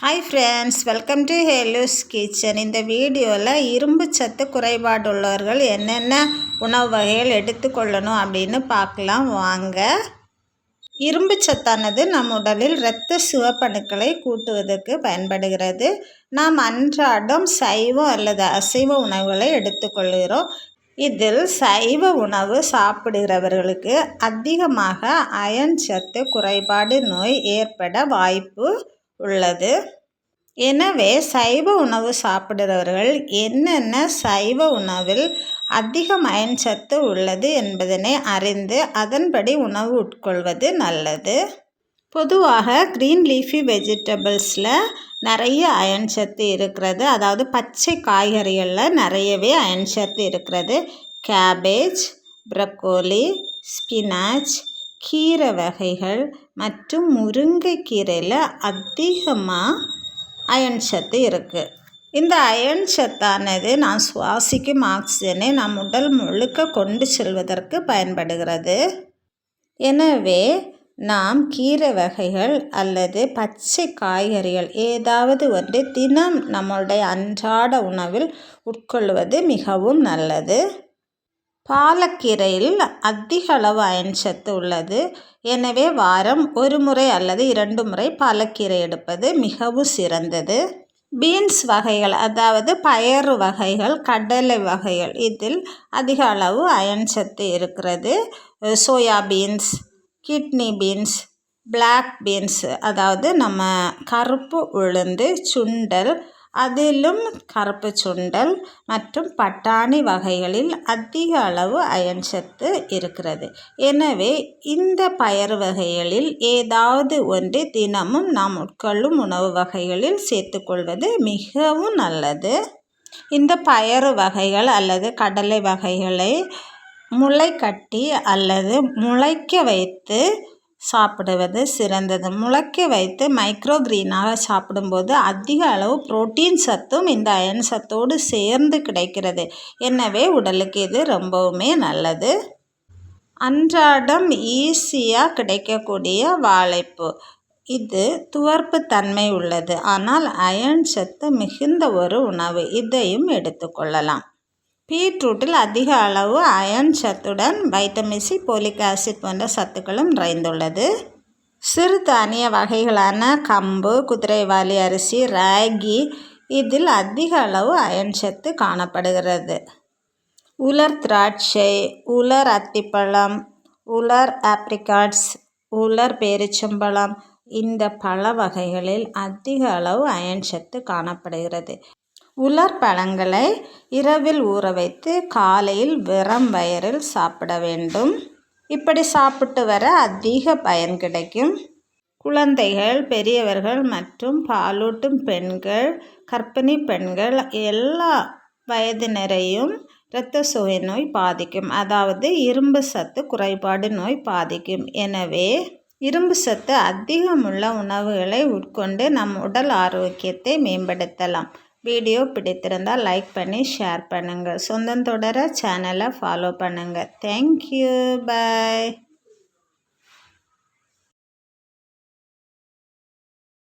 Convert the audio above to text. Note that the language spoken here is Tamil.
Hi friends welcome to Helu's kitchen இந்த வீடியோவில் இரும்பு சத்து குறைபாடுள்ளவர்கள் என்னென்ன உணவு வகைகள் எடுத்துக்கொள்ளணும் அப்படின்னு பார்க்கலாம். வாங்க. இரும்பு சத்தானது நம் உடலில் இரத்த சிவப்பணுக்களை கூட்டுவதற்கு பயன்படுகிறது. நாம் அன்றாடம் சைவம் அல்லது அசைவ உணவுகளை எடுத்துக்கொள்கிறோம். இதில் சைவ உணவு சாப்பிடுகிறவர்களுக்கு அதிகமாக அயன் சத்து குறைபாடு நோய் ஏற்பட வாய்ப்பு உள்ளது. எனவே சைவ உணவு சாப்பிடுறவர்கள் என்னென்ன சைவ உணவில் அதிக சத்து உள்ளது என்பதனை அறிந்து அதன்படி உணவு உட்கொள்வது நல்லது. பொதுவாக க்ரீன் லீஃபி வெஜிடபிள்ஸில் நிறைய அயன் சத்து இருக்கிறது. அதாவது பச்சை காய்கறிகளில் நிறையவே அயன் சத்து இருக்கிறது. கேபேஜ் ப்ரக்கோலி ஸ்பினாச் கீரை வகைகள் மற்றும் முருங்கைக்கீரையில் அதிகமாக அயன் சத்து இருக்குது இந்த அயன் சத்தானது நான் சுவாசிக்கும் ஆக்சிஜனை நம் உடல் முழுக்க கொண்டு செல்வதற்கு பயன்படுகிறது. எனவே நாம் கீரை வகைகள் அல்லது பச்சை காய்கறிகள் ஏதாவது ஒன்று தினம் நம்மளுடைய அன்றாட உணவில் உட்கொள்வது மிகவும் நல்லது. பாலக்கீரையில் அதிக அளவு அயன் சத்து உள்ளது. எனவே வாரம் ஒரு முறை அல்லது இரண்டு முறை பாலக்கீரை எடுப்பது மிகவும் சிறந்தது. பீன்ஸ் வகைகள் அதாவது பயறு வகைகள் கடலை வகைகள் இதில் அதிக அளவு அயன் சத்து இருக்கிறது. Soya beans kidney beans black beans அதாவது நம்ம கருப்பு உளுந்து சுண்டல் அதிலும் கருப்பு சுண்டல் மற்றும் பட்டாணி வகைகளில் அதிக அளவு அயன் சத்து இருக்கிறது. எனவே இந்த பயறு வகைகளில் ஏதாவது ஒன்று தினமும் நாம் உட்கொள்ளும் உணவு வகைகளில் சேர்த்துக்கொள்வது மிகவும் நல்லது. இந்த பயறு வகைகள் அல்லது கடலை வகைகளை முளை கட்டி அல்லது முளைக்க வைத்து சாப்பிடுவது சிறந்தது. முளைக்க வைத்து மைக்ரோ கிரீனாக சாப்பிடும்போது அதிக அளவு புரோட்டீன் சத்தும் இந்த அயன் சத்தோடு சேர்ந்து கிடைக்கிறது. எனவே உடலுக்கு இது ரொம்பவுமே நல்லது. அன்றாடம் ஈஸியாக கிடைக்கக்கூடிய வாழைப்பூ. இது துவர்ப்பு தன்மை உள்ளது. ஆனால் அயன் சத்து மிகுந்த ஒரு உணவு. இதையும் எடுத்துக்கொள்ளலாம் பீட்ரூட்டில் அதிக அளவு அயன் சத்துடன் வைட்டமின் சி போலிக் ஆசிட் போன்ற சத்துக்களும் நிறைந்துள்ளது. சிறு தானிய வகைகளான கம்பு குதிரைவாலி அரிசி ராகி இதில் அதிக அளவு அயன் சத்து காணப்படுகிறது. உலர் திராட்சை உலர் அத்திப்பழம் உலர் ஆப்ரிகாட்ஸ் உலர் பேரிச்சம்பழம் இந்த பழ வகைகளில் அதிக அளவு அயன் சத்து காணப்படுகிறது. உலர் பழங்களை இரவில் ஊற வைத்து காலையில் வெறும் வயரில் சாப்பிட வேண்டும். இப்படி சாப்பிட்டு வர அதிக பயன் கிடைக்கும். குழந்தைகள் பெரியவர்கள் மற்றும் பாலூட்டும் பெண்கள் கர்ப்பிணி பெண்கள் எல்லா வயதினரையும் இரத்த சுவை நோய் பாதிக்கும். அதாவது இரும்பு சத்து குறைபாடு நோய் பாதிக்கும். எனவே இரும்பு சத்து அதிகமுள்ள உணவுகளை உட்கொண்டு நம் உடல் ஆரோக்கியத்தை மேம்படுத்தலாம். வீடியோ பிடித்திருந்தால் லைக் பண்ணி ஷேர் பண்ணுங்கள் சொந்தம் தொடர சேனலை ஃபாலோ பண்ணுங்கள் தேங்க்யூ பாய்